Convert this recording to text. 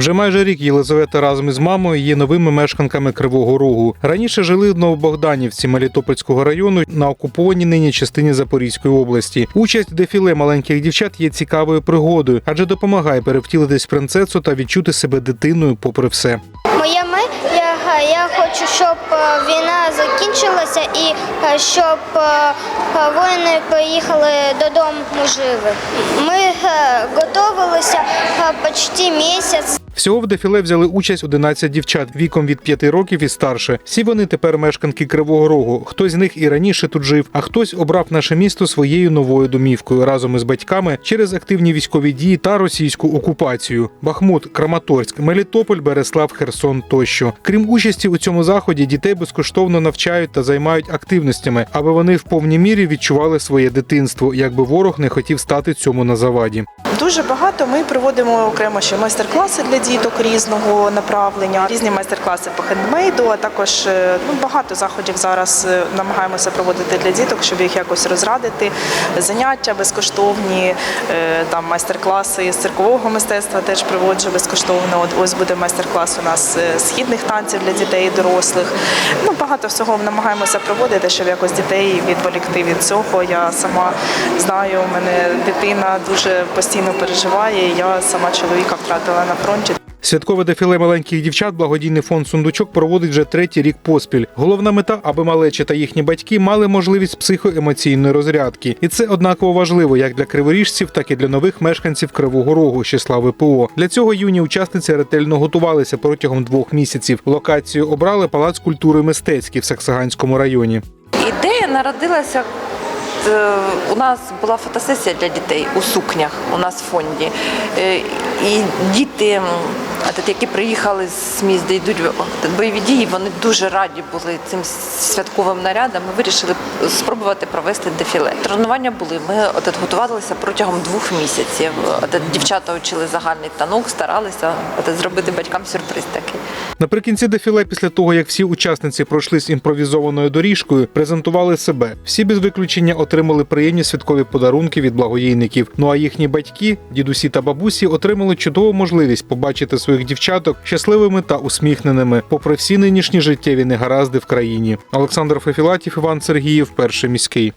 Вже майже рік Єлизавета разом із мамою є новими мешканками Кривого Рогу. Раніше жили в Новобогданівці Мелітопольського району на окупованій нині частині Запорізької області. Участь в дефіле маленьких дівчат є цікавою пригодою, адже допомагає перевтілитись принцесу та відчути себе дитиною попри все. Моя мрія, я хочу, щоб е, війна закінчилася і е, щоб е, воїни приїхали додому живі. Ми готувалися почти місяць. Всього в дефіле взяли участь 11 дівчат віком від 5 років і старше. Всі вони тепер мешканки Кривого Рогу. Хтось з них і раніше тут жив, а хтось обрав наше місто своєю новою домівкою разом із батьками через активні військові дії та російську окупацію. Бахмут, Краматорськ, Мелітополь, Береслав, Херсон тощо. Крім участі у цьому заході, дітей безкоштовно навчають та займають активностями, аби вони в повній мірі відчували своє дитинство, якби ворог не хотів стати цьому на заваді. Дуже багато ми проводимо окремо ще майстер-класи для діток різного направлення, різні майстер-класи по хендмейду, а також е, ну, багато заходів зараз е, намагаємося проводити для діток, щоб їх якось розрадити. Заняття безкоштовні, е, там майстер-класи з циркового мистецтва теж проводжу безкоштовно. От ось буде майстер-клас у нас східних танців для дітей і дорослих. Ну багато всього намагаємося проводити, щоб якось дітей відволікти від цього. Я сама знаю, у мене дитина дуже постійно переживає. Я сама чоловіка втратила на фронті. Святкове дефіле маленьких дівчат благодійний фонд Сундучок проводить вже третій рік поспіль. Головна мета, аби малечі та їхні батьки мали можливість психоемоційної розрядки, і це однаково важливо як для криворіжців, так і для нових мешканців Кривого Рогу, з числа ВПО. Для цього юні учасниці ретельно готувалися протягом двох місяців. Локацію обрали палац культури мистецький в Саксаганському районі. Ідея народилася. е, У нас була фотосесія для дітей у сукнях у нас в фонді. Е, І діти, які приїхали з міст, де йдуть бойові дії, вони дуже раді були цим святковим нарядом. Ми вирішили спробувати провести дефіле. Тренування були. Ми от, готувалися протягом двох місяців. От, дівчата вчили загальний танок, старалися от, зробити батькам сюрприз такий. Наприкінці дефіле, після того як всі учасниці пройшли з імпровізованою доріжкою, презентували себе. Всі без виключення отримали приємні святкові подарунки від благодійників. Ну а їхні батьки, дідусі та бабусі, отримали чудову можливість побачити своїх дівчаток щасливими та усміхненими, попри всі нинішні життєві негаразди в країні. Олександр Фефілатів, Іван Сергіїв, перший міський.